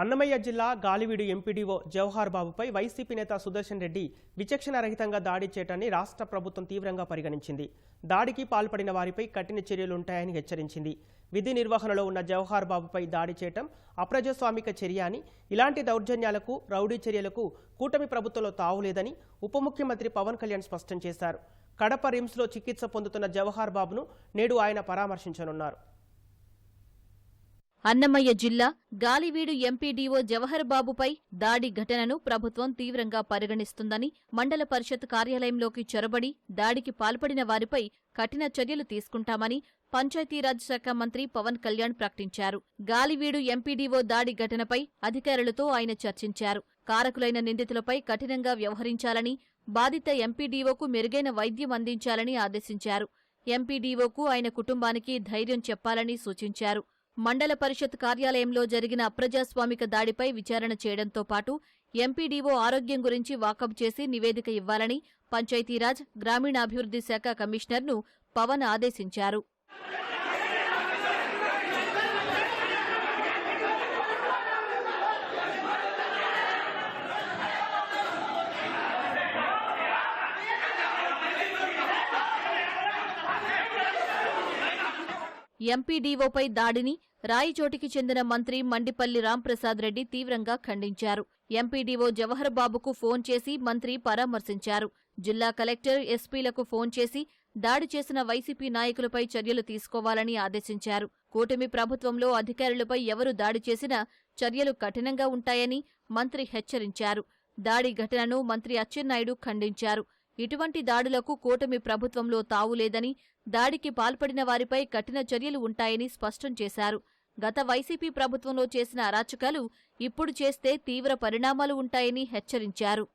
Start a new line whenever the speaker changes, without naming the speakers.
అన్నమయ్య జిల్లా గాలివీడు ఎంపీడీఓ జవహర్ బాబుపై వైసీపీ నేత సుదర్శన్ రెడ్డి విచక్షణ రహితంగా దాడి చేయటాన్ని రాష్ట్ర ప్రభుత్వం తీవ్రంగా పరిగణించింది. దాడికి పాల్పడిన వారిపై కఠిన చర్యలుంటాయని హెచ్చరించింది. విధి నిర్వహణలో ఉన్న జవహర్ బాబుపై దాడి చేయటం అప్రజాస్వామిక చర్య అని ఇలాంటి దౌర్జన్యాలకు రౌడీ చర్యలకు కూటమి ప్రభుత్వంలో తావులేదని ఉప ముఖ్యమంత్రి పవన్ కళ్యాణ్ స్పష్టం చేశారు. కడప రిమ్స్లో చికిత్స పొందుతున్న జవహర్ బాబును నేడు ఆయన పరామర్శించనున్నారు.
అన్నమయ్య జిల్లా గాలివీడు ఎంపీడీఓ జవహర్ బాబుపై దాడి ఘటనను ప్రభుత్వం తీవ్రంగా పరిగణిస్తుందని మండల పరిషత్ కార్యాలయంలోకి చొరబడి దాడికి పాల్పడిన వారిపై కఠిన చర్యలు తీసుకుంటామని పంచాయతీరాజ్ శాఖ మంత్రి పవన్ కళ్యాణ్ ప్రకటించారు. గాలివీడు ఎంపీడీఓ దాడి ఘటనపై అధికారులతో ఆయన చర్చించారు. కారకులైన నిందితులపై కఠినంగా వ్యవహరించాలని బాధిత ఎంపీడీఓకు మెరుగైన వైద్యం అందించాలని ఆదేశించారు. ఎంపీడీఓకు ఆయన కుటుంబానికి ధైర్యం చెప్పాలని సూచించారు. మండల పరిషత్ కార్యాలయంలో జరిగిన అప్రజాస్వామిక దాడిపై విచారణ చేయడంతో పాటు ఎంపీడీఓ ఆరోగ్యం గురించి వాకప్ చేసి నివేదిక ఇవ్వాలని పంచాయతీరాజ్ గ్రామీణాభివృద్ధి శాఖ కమిషనర్ను పవన్ ఆదేశించారు. ఎంపీడీఓపై దాడిని రాయిచోటికి చెందిన మంత్రి మండిపల్లి రాంప్రసాద్ రెడ్డి తీవ్రంగా ఖండించారు. ఎంపీడీఓ జవహర్ బాబుకు ఫోన్ చేసి మంత్రి పరామర్శించారు. జిల్లా కలెక్టర్ ఎస్పీలకు ఫోన్ చేసి దాడి చేసిన వైసీపీ నాయకులపై చర్యలు తీసుకోవాలని ఆదేశించారు. కూటమి ప్రభుత్వంలో అధికారులపై ఎవరు దాడి చేసినా చర్యలు కఠినంగా ఉంటాయని మంత్రి హెచ్చరించారు. దాడి ఘటనను మంత్రి అచ్చెన్నాయుడు ఖండించారు. ఇటువంటి దాడులకు కూటమి ప్రభుత్వంలో తావులేదని దాడికి పాల్పడిన వారిపై కఠిన చర్యలు ఉంటాయని స్పష్టం చేశారు. గత వైసీపీ ప్రభుత్వంలో చేసిన అరాచకాలు ఇప్పుడు చేస్తే తీవ్ర పరిణామాలు ఉంటాయని హెచ్చరించారు.